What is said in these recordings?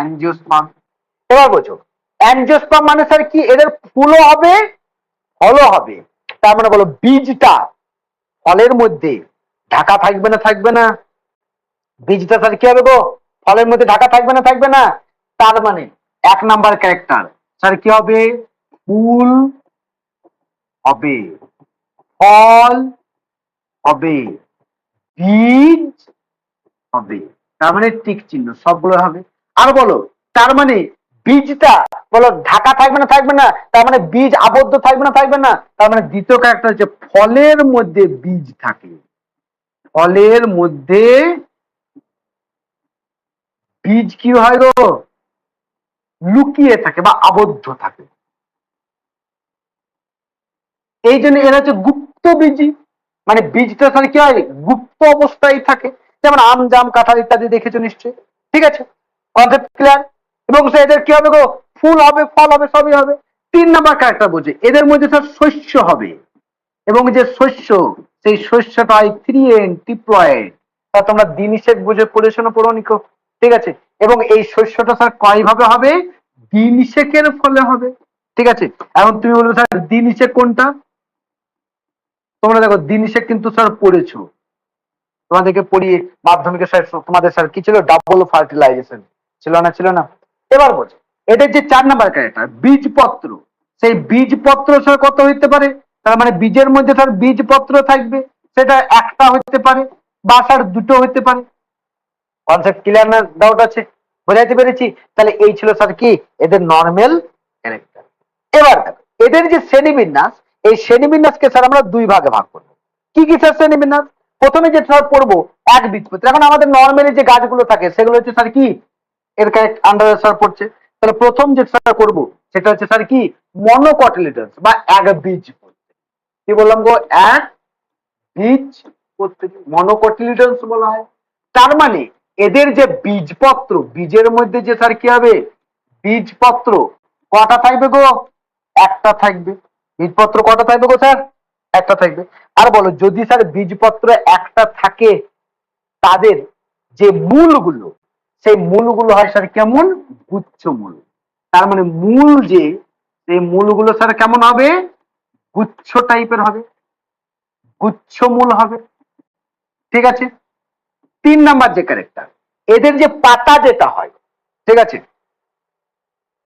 Angiosperm এবার বোঝো মানে স্যার কি? এদের ফুলও হবে, ফলও হবে। তার মানে বলো, বীজটা ফলের মধ্যে, ঢাকা থাকবে না থাকবে না। বীজটা স্যার কি হবে গো? ফলের মধ্যে ঢাকা থাকবে না থাকবে না? তার মানে এক নাম্বার ক্যারেক্টার, স্যার কি হবে? ফুল হবে, ফল হবে, বীজ হবে। তার মানে টিক চিহ্ন সবগুলো হবে। আর বলো, তার মানে বীজটা, বলো, ঢাকা থাকবে না থাকবে না, তার মানে বীজ আবদ্ধ থাকবে না থাকবে না, তার মানে দ্বিতীয় ক্যারেক্টার হচ্ছে ফলের মধ্যে বীজ থাকে। ফলের মধ্যে বীজ কি হয় গো? লুকিয়ে থাকে বা আবদ্ধ থাকে। এই জন্য এরা হচ্ছে গুপ্ত বীজি মানে বীজটা তাহলে কি হয়? গুপ্ত অবস্থায় থাকে। যেমন আম, জাম, কাঁঠাল ইত্যাদি দেখেছ নিশ্চয়ই। ঠিক আছে? কনসেপ্ট ক্লিয়ার এবং এদের কি হবে গো? ফুল হবে, ফল হবে, সবই হবে। তিন নাম্বার ক্যারেক্টার বলছে এদের মধ্যে সব শস্য হবে। এবং যে শস্য, সেই শস্যটা হয় থ্রি এন টিপ্লয়েড তা তোমরা দিনিশেক বুঝে পড়েছো না পড়ো নিকো ঠিক আছে? এবং এই শস্যটা স্যার কয় ভাবে হবে? দিনিশেকের ফলে হবে। ঠিক আছে? এখন তুমি বলবে স্যার দিনিশেক কোনটা? তোমরা দেখো, দিনিশেক কিন্তু স্যার পড়েছো। তোমাদেরকে পড়িয়ে মাধ্যমিকের স্যার তোমাদের স্যার কি ছিল? ডাবল ফার্টিলাইজেশন ছিল না ছিল না। এবার বলছে এদের যে চার নাম্বার ক্যারেক্টার বীজপত্র, সেই বীজপত্র কত হইতে পারে? তার মানে বীজের মধ্যে স্যার বীজপত্র থাকবে, সেটা একটা হইতে পারে, বা স্যার দুটো হইতে পারে। কনসেপ্ট ক্লিয়ার না? ডাউট আছে? বোঝাইতে পেরেছি? তাহলে এই ছিল স্যার কি? এদের নর্মাল ক্যারেক্টার এবার এদের যে শ্রেণীবিন্যাস, এই শ্রেণীবিন্যাসকে স্যার আমরা দুই ভাগে ভাগ করব। কি কি স্যার শ্রেণীবিন্যাস? প্রথমে যে স্যার পড়ব, এক বীজপত্র। এখন আমাদের নর্মালি যে গাছগুলো থাকে, সেগুলো হচ্ছে স্যার কি? এর আন্ডার স্যার পড়ছে। তাহলে প্রথম যে স্যার করব, সেটা হচ্ছে স্যার কি? মনোকটিলিডাস বা এক বীজ কি বললাম গো? এক বীজ মনোকটিলিডাস বলা হয়। তার মানে এদের যে বীজপত্র, বীজের মধ্যে যে স্যার কি হবে? বীজপত্র। কটা থাকবে গো? একটা থাকবে। বীজপত্র কটা থাকবে গো স্যার একটা থাকবে। আর বলো, যদি স্যার বীজপত্র একটা থাকে, তাদের যে মূলগুলো সেই মূলগুলো হয় স্যার কেমন? গুচ্ছ মূল। তার মানে মূল যে, সেই মূলগুলো স্যার কেমন হবে? গুচ্ছ টাইপের হবে। গুচ্ছ মূল হবে। ঠিক আছে? তিন নাম্বার যে ক্যারেক্টার এদের যে পাতা যেটা হয়, ঠিক আছে?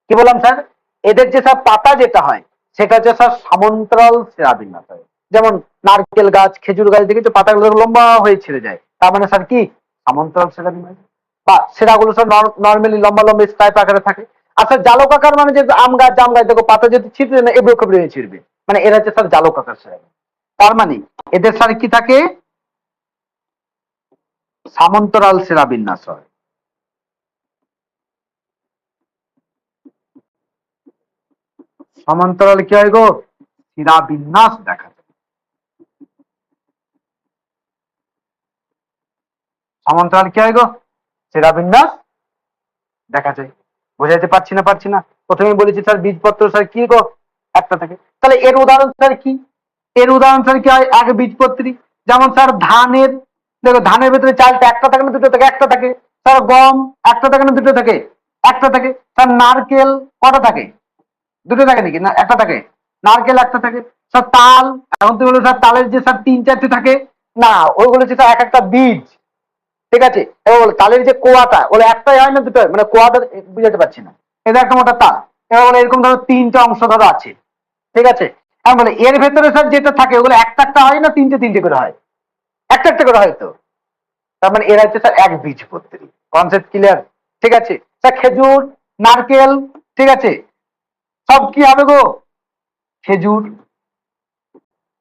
কি বললাম স্যার? এদের যে স্যার পাতা যেটা হয়, সেটা হচ্ছে স্যার সমান্তরাল শ্রেণীবিন্যাস হয় যেমন নারকেল গাছ, খেজুর গাছ দেখে দেখেছ? পাতাগুলো লম্বা হয়ে ছেড়ে যায়। তার মানে স্যার কি? সমান্তরাল শ্রেণীবিন্যাস বা সেটাগুলো স্যার নর্মালি লম্বা লম্বা স্ট্রাইপ আকারে থাকে। আচ্ছা জালক আকার মানে যে আম গাছ, জাম গাছ, দেখো, পাতা যদি ছিটবে না এবড়ো খেবড়ে হয়ে ছিড়বে। মানে এরা হচ্ছে স্যার জালক আকার শ্রেণি তার মানে এদের স্যার কি থাকে? সামন্তরাল সেরা বিন্যাস হয়। সমান্তরাল কি হয় গো? শিরা বিন্যাস দেখা যায়। সমান্তরাল কি হয় গো? শিরা বিন্যাস? দেখা যায় বোঝাতে পারছি না পারছি না? প্রথমে বলেছি স্যার, বীজপত্র স্যার, কি গো? একটা থাকে। তাহলে এর উদাহরণ স্যার কি? এর উদাহরণ স্যার কি হয়? এক বীজপত্রী। যেমন স্যার ধানের, দেখো ধানের ভেতরে চালটা একটা থাকে না, দুটো থাকে, একটা থাকে। স্যার গম, একটা থাকে না, দুটো থাকে। একটা থাকে। স্যার নারকেল কটা থাকে? দুটো থাকে নাকি? না, একটা থাকে। নারকেল একটা থাকে। স্যার তাল, এখন তুমি বলো স্যার তালের যে স্যার তিন চারটে থাকে। না ওইগুলো হচ্ছে এক একটা বীজ। ঠিক আছে? এবার তালের যে কোয়াটা, বলে, একটাই হয় না দুটো মানে কোয়াটা বুঝাতে পারছি না। এটা একটা মোটা তাল। এবার বলে, এরকম ধরো তিনটা অংশ ধরো আছে। ঠিক আছে? এখন বলে, এর ভেতরে স্যার যেটা থাকে, ওগুলো একটা একটা হয় না তিনটে তিনটে করে হয়? একটা একটা করে হয়তো তার মানে এরা হচ্ছে স্যার এক বীজপত্রী। কনসেপ্ট ক্লিয়ার ঠিক আছে? স্যার খেজুর, নারকেল, ঠিক আছে? সব কি হবে গো? খেজুর।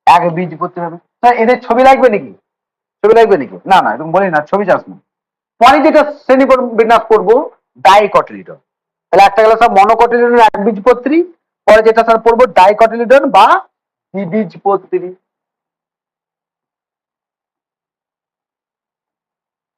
এক বীজপত্রী হবে। স্যার এদের ছবি লাগবে নাকি? ছবি লাগবে নাকি? না না, এরকম বলি না, ছবি চাস না পরে যেটা শ্রেণি বিন্যাস করব ডাইকটিলিডন তাহলে একটা গেল স্যার মনোকটিলিডন এক বীজপত্রী, পরে যেটা স্যার পড়ব ডাইকটিলিডন বা দ্বিবীজপত্রী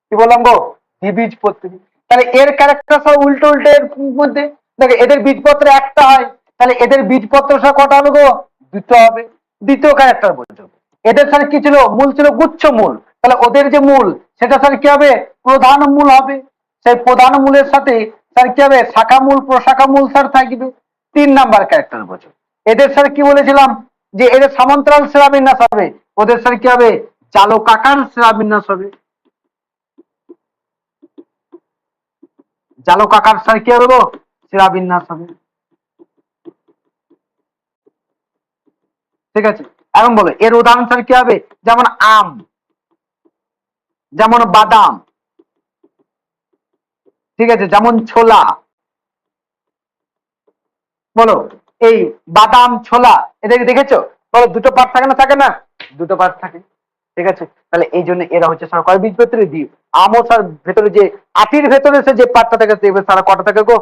কি বললাম গো? দ্বিবীজপত্রী তাহলে এর ক্যারেক্টার সব উল্টো উল্টো এর মধ্যে। দেখো, এদের বীজপত্র একটা হয়, তাহলে এদের বীজপত্র সব কটা হবে গো? দুটো হবে। দ্বিতীয় ক্যারেক্টার বলছো এদের কি ছিল? মূল ছিল গুচ্ছ মূল। তাহলে ওদের যে মূল, সেটা স্যার কি হবে? প্রধান মূল হবে। সেই প্রধান মূলের সাথে স্যার কি হবে? শাখা মূল, প্রশাখা মূল স্যার থাকবে। তিন নাম্বার ক্যারেক্টার বোঝো। এদের স্যার কি বলেছিলাম? যে এদের সমান্তরাল শ্রেণীবিন্যাস হবে। ওদের স্যার কি হবে? চালকাকার শ্রেণীবিন্যাস হবে। জালকাকার স্যার কি হবে শ্রেণীবিন্যাস হবে। ঠিক আছে? এখন বলো, এর উদাহরণ স্যার কি হবে? যেমন আম। যেমন বাদাম, ঠিক আছে, যেমন ছোলা। বলো, এই বাদাম, ছোলা এদেরকে দেখেছ? বলো, দুটো পার্ট থাকে না থাকে না? দুটো পার্ট থাকে, ঠিক আছে? তাহলে এই জন্য এরা হচ্ছে স্যার কয় বীজ ভেতরে? দ্বীপ আমও স্যার ভেতরে যে আটির ভেতরে সে যে পার্টটা থাকে দেখবে স্যার কটা থাকে গো?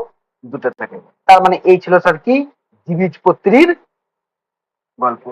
দুটো থাকে। তার মানে এই ছিল স্যার কি? দ্বিবীজপত্রীর গল্প।